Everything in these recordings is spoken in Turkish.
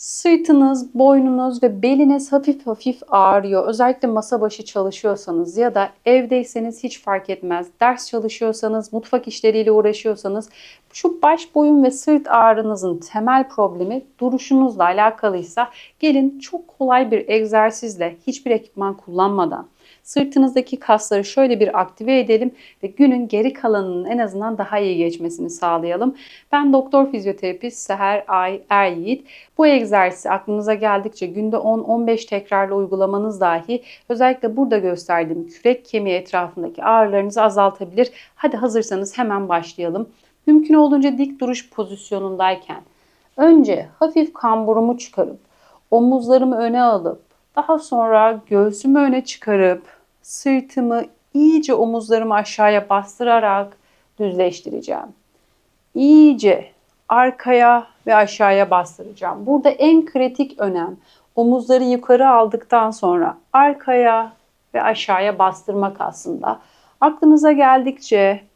Sırtınız, boynunuz ve beliniz hafif hafif ağrıyor. Özellikle masa başı çalışıyorsanız ya da evdeyseniz hiç fark etmez. Ders çalışıyorsanız, mutfak işleriyle uğraşıyorsanız şu baş, boyun ve sırt ağrınızın temel problemi duruşunuzla alakalıysa gelin çok kolay bir egzersizle hiçbir ekipman kullanmadan sırtınızdaki kasları şöyle bir aktive edelim ve günün geri kalanının en azından daha iyi geçmesini sağlayalım. Ben doktor fizyoterapist Seher Ay Er Yiğit. Bu egzersizi aklınıza geldikçe günde 10-15 tekrarla uygulamanız dahi özellikle burada gösterdiğim kürek kemiği etrafındaki ağrılarınızı azaltabilir. Hadi hazırsanız hemen başlayalım. Mümkün olduğunca dik duruş pozisyonundayken önce hafif kamburumu çıkarıp omuzlarımı öne alıp daha sonra göğsümü öne çıkarıp sırtımı iyice omuzlarımı aşağıya bastırarak düzleştireceğim. İyice arkaya ve aşağıya bastıracağım. Burada en kritik önem omuzları yukarı aldıktan sonra arkaya ve aşağıya bastırmak aslında. Aklınıza geldikçe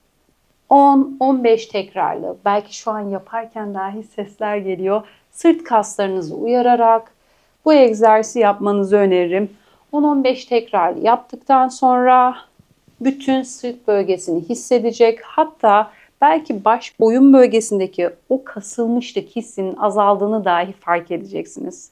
10-15 tekrarlı, belki şu an yaparken dahi sesler geliyor. Sırt kaslarınızı uyararak bu egzersizi yapmanızı öneririm. 10-15 tekrar yaptıktan sonra bütün sırt bölgesini hissedecek. Hatta belki baş boyun bölgesindeki o kasılmışlık hissinin azaldığını dahi fark edeceksiniz.